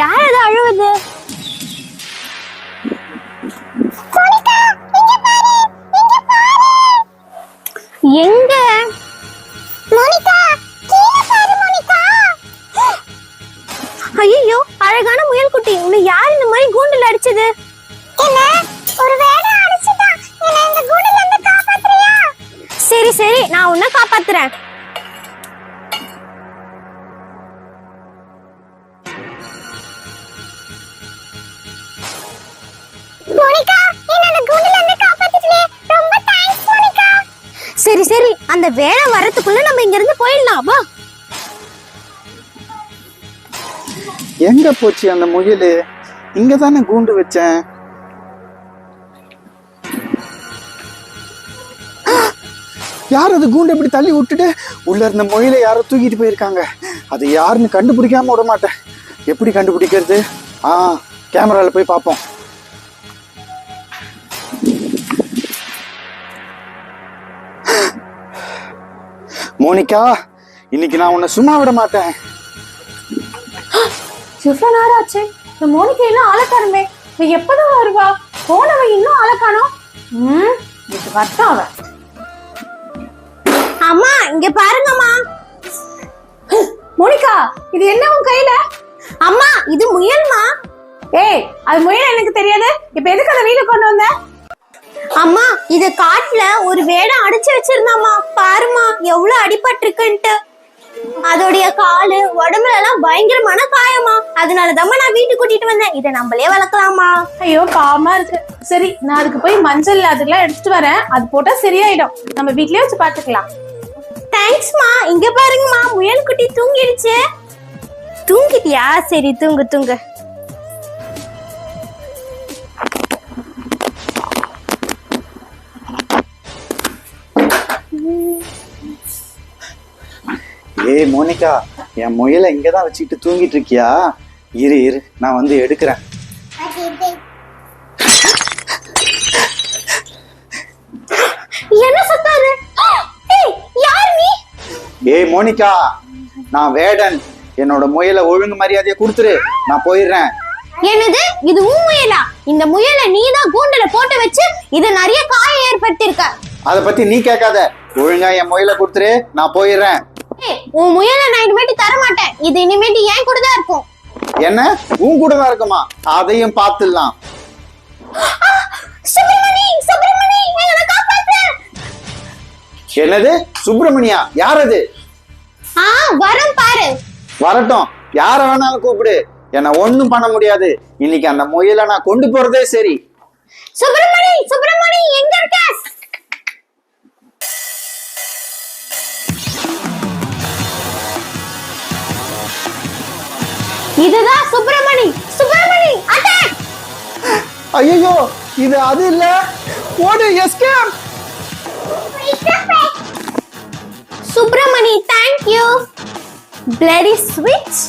யார் அது அழுவுது? எங்க? மோனிகா கீழே பாரு மோனிகா. ஐயோ அழகான முயல் குட்டி. உன்னை யார் இந்த மாதிரி கூண்டுல அடிச்சது? என்ன? ஒரு வேடை அடிச்சிட்டான் என்ன இந்த கூண்டுல இருந்து காப்பாத்துறியா? சரி சரி நான் உன்னை காப்பாத்துறேன். சரி சரி அந்த வேலை வரதுக்குள்ள நம்ம இங்க இருந்து போயிடலாம் வா. எங்க போச்சு அந்த முயல்? இங்க தானே கூண்டு வச்சேன். யார் அது கூண்டு இப்படி தள்ளி விட்டுட்டு? உள்ள இருந்த முயலை யாரோ தூக்கிட்டு போயிருக்காங்க. அது யாருன்னு கண்டுபிடிக்காம விட மாட்டேன். எப்படி கண்டுபிடிக்கிறது? ஆ கேமராவில் போய் பார்ப்போம். மோனிகா இன்னைக்கு நான் உன்னை சும்மா விட மாட்டேன். எவ்வளவு நேரம் ஆச்சு? இந்த மோனிகா இன்னும் அழக்காருமே இவ எப்பதான் வருவா? போனவ இன்னும் அழக்கானோ ம் இது வரட்டும் அவ. அம்மா இங்க பாருங்கம்மா. மோனிகா இது என்ன உன் கையில? அம்மா இது முயல்மா. ஏய் அது முயல் எனக்கு தெரியாது. இப்ப எதுக்கு அதை வீட்டுல கொண்டு வந்த? அம்மா இது காட்டுல ஒரு வேடை அடிச்சு வச்சிருந்தாம்மா. பாருமா எவ்வளவு அடிபட்டிருக்குன்ட்டு. அதோடைய காலு உடம்புல எல்லாம் பயங்கரமான காயமா அதனாலதாம்மா நான் வீட்டுக்கு கூட்டிட்டு வந்தேன். இதை நம்மளே வளர்க்கலாமா ஐயோ பாவமா இருக்கு. சரி நான் அதுக்கு போய் மஞ்சள் அதுக்கெல்லாம் எடுத்துட்டு வரேன். அது போட்டா சரியாயிடும். நம்ம வீட்லயே வச்சு பாத்துக்கலாம் தேங்க்ஸ்மா இங்க பாருங்கம்மா. முயல் குட்டி தூங்கிடுச்சு. தூங்கிட்டியா? சரி தூங்கு தூங்கு. ஏய் மோனிகா என் முயலை இங்க தான் வச்சுக்கிட்டு தூங்கிட்டு இருக்கியா? இரு இரு நான் வந்து எடுக்கிறேன். என்ன சத்தாரு ஏய் மோனிகா நான் வேடன். என்னோட முயலை ஒழுங்கு மரியாதையை கொடுத்துரு. நான் போயிடுறேன். என்னது? இது உன் முயலா? இந்த முயலை நீ தான் கூண்டுல போட்டு வச்சு இது நிறைய காயம் ஏற்படுத்திருக்க அதை பத்தி நீ கேட்காத. ஒழுங்கா என் முயலை கொடுத்துரு. நான் போயிடுறேன். உன் முயலை நான் இனிமேட்டு தர மாட்டேன் இது இனிமேட்டு ஏன் கூட தான் இருக்கும். என்ன? உன் கூட தான் இருக்குமா? அதையும் பார்த்துடலாம். சுப்பிரமணி சுப்பிரமணி எங்களை காப்பாத்து என்னது? சுப்பிரமணியா? யார் அது ஆ வரம் பாரு. வரட்டும். யார வேணாலும் கூப்பிடு. என்ன ஒண்ணும் பண்ண முடியாது. இன்னைக்கு அந்த முயலை நான் கொண்டு போறதே சரி. சுப்பிரமணி சுப்பிரமணி எங்க இருக்க? இதுதான் சுப்பிரமணி. சுப்பிரமணி அட்டாக் ஐயோ இது அது இல்ல. ஓடு escape Subramani thank you bloody ஸ்விட்ச்